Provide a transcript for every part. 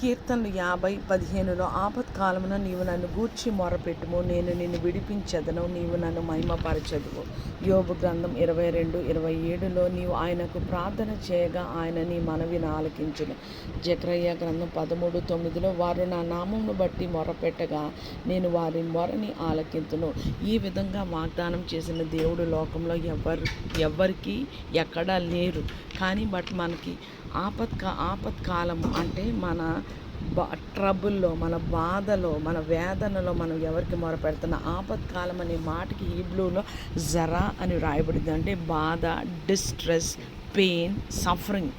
కీర్తనలు యాభై పదిహేనులో ఆపత్కాలమున నీవు నన్ను గూర్చి మొరపెట్టుము. నేను నిన్ను విడిపించదను. నీవు నన్ను మహిమపరచదువు. యోబు గ్రంథం ఇరవై రెండు ఇరవై ఏడులో నీవు ఆయనకు ప్రార్థన చేయగా ఆయన నీ మనవిని ఆలకించును. జక్రయ్య గ్రంథం పదమూడు తొమ్మిదిలో వారు నా నామమును బట్టి మొరపెట్టగా నేను వారి మొరని ఆలకింతును. ఈ విధంగా వాగ్దానం చేసిన దేవుడు లోకంలో ఎవరు ఎవరికి ఎక్కడా లేరు. కానీ బట్ మనకి ఆపత్కా ఆపత్కాలం అంటే మన బా ట్రబుల్లో మన బాధలో మన వేదనలో మనం ఎవరికి మొరపెడుతున్న ఆపత్కాలం అనే మాటకి హీబ్లూలో జరా అని రాయబడింది. అంటే బాధ డిస్ట్రెస్ పెయిన్ సఫరింగ్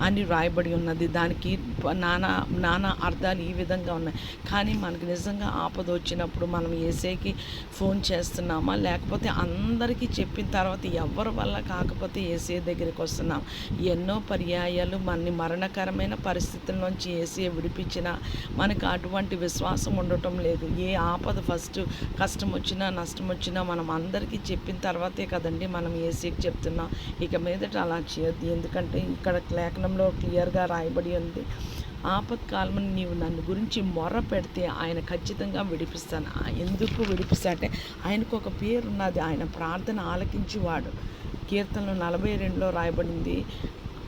అని రాయబడి ఉన్నది. దానికి నానా నానా అర్థాలు ఈ విధంగా ఉన్నాయి. కానీ మనకు నిజంగా ఆపద వచ్చినప్పుడు మనం ఏసేకి ఫోన్ చేస్తున్నామా? లేకపోతే అందరికీ చెప్పిన తర్వాత ఎవరి వల్ల కాకపోతే ఏసే దగ్గరికి వస్తున్నాం? ఎన్నో పర్యాయాలు మనని మరణకరమైన పరిస్థితుల నుంచి ఏసీ విడిపించినా మనకు అటువంటి విశ్వాసం ఉండటం లేదు. ఏ ఆపద ఫస్ట్ కష్టం వచ్చినా నష్టం వచ్చినా మనం అందరికీ చెప్పిన తర్వాతే కదండి మనం ఏసీకి చెప్తున్నాం. ఇక మీదట అలా చేయొద్దు. ఎందుకంటే ఇక్కడ లేఖనంలో క్లియర్గా రాయబడి ఉంది. ఆపత్కాలం నీవు నన్ను గురించి మొర్ర పెడితే ఆయన ఖచ్చితంగా విడిపిస్తాను. ఎందుకు విడిపిస్తా అంటే ఆయనకు ఒక పేరు ఉన్నది ఆయన ప్రార్థన ఆలకించేవాడు. కీర్తనలు నలభై రెండులో రాయబడింది.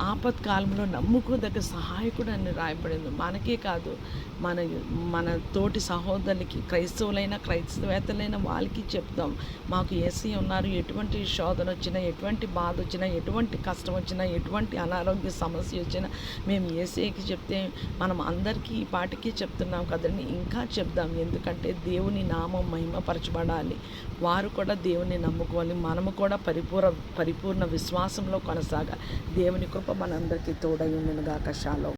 ఆపత్కాలంలో నమ్ముకోదగ్గ సహాయకుడు అని రాయబడింది. మనకే కాదు మన మన తోటి సహోదరులకి క్రైస్తవులైన క్రైస్తవేత్తలైన వాళ్ళకి చెప్తాం మాకు ఏసీ ఉన్నారు. ఎటువంటి శోధన వచ్చినా ఎటువంటి బాధ వచ్చినా ఎటువంటి కష్టం వచ్చినా ఎటువంటి అనారోగ్య సమస్య వచ్చినా మేము ఏసీకి చెప్తే మనం అందరికీ ఈ పాటికి చెప్తున్నాం కదండి. ఇంకా చెప్దాం. ఎందుకంటే దేవుని నామం మహిమపరచబడాలి. వారు కూడా దేవుని నమ్ముకోవాలి. మనము కూడా పరిపూర్ణ పరిపూర్ణ విశ్వాసంలో కొనసాగాలి. దేవుని కృప మనందరికీ తోడై ఉండునుగాక శాలో